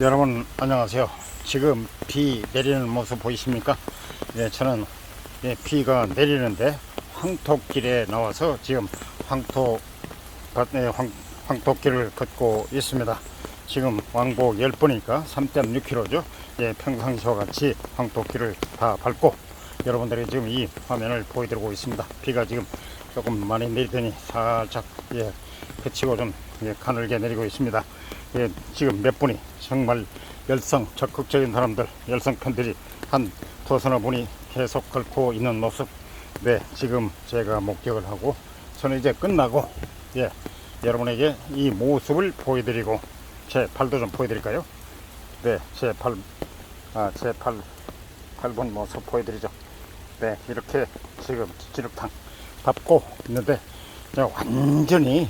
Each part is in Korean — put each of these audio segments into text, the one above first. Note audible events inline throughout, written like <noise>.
여러분 안녕하세요. 지금 비 내리는 모습 보이십니까? 예, 저는 예, 비가 내리는데 황토길에 나와서 지금 황토 밭- 예, 황, 황토길을 걷고 있습니다. 지금 왕복 10분이니까 3.6km죠. 예, 평상시와 같이 황토길을 다 밟고 여러분들이 지금 이 화면을 보여드리고 있습니다. 비가 지금 조금 많이 내리더니 살짝 예, 그치고 좀 예, 가늘게 내리고 있습니다. 예, 지금 몇 분이 정말 열성 적극적인 사람들, 열성 팬들이 한 두서너 분이 계속 긁고 있는 모습. 네, 지금 제가 목격을 하고 저는 이제 끝나고 예, 여러분에게 이 모습을 보여드리고 제 팔도 좀 보여드릴까요? 네, 제 팔, 아, 제 팔, 팔본 모습 보여드리죠. 네, 이렇게 지금 지륵탕 밟고 있는데 완전히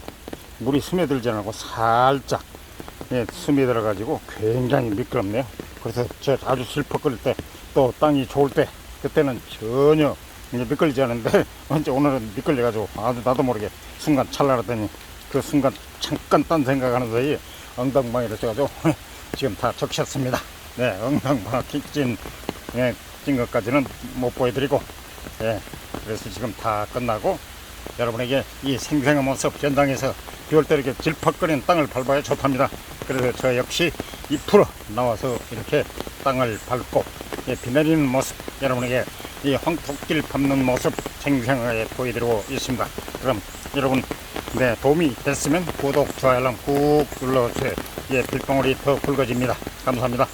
물이 스며들지 않고 살짝 예, 스며들어 가지고 굉장히 미끄럽네요. 그래서 저 아주 슬퍼거릴 때 또 땅이 좋을 때 그때는 전혀 이제 미끌리지 않은데 <laughs> 언제 오늘은 미끌려 가지고 아주 나도 모르게 순간 찰나라더니 그 순간 잠깐 딴 생각하는 사이에 엉덩방이를 쪄가지고 <laughs> 지금 다 적셨습니다. 네, 엉덩방 찐, 예, 찐 것까지는 못 보여드리고 예, 그래서 지금 다 끝나고 여러분에게 이 생생한 모습 현장에서 비올 때 이렇게 질퍽거리는 땅을 밟아야 좋답니다. 그래서 저 역시 2% 나와서 이렇게 땅을 밟고 예, 비 내리는 모습 여러분에게 이 황토길 밟는 모습 생생하게 보여드리고 있습니다. 그럼 여러분 네 도움이 됐으면 구독, 좋아요, 알람 꾹 눌러주세요. 예, 빌방울이 더 굵어집니다. 감사합니다.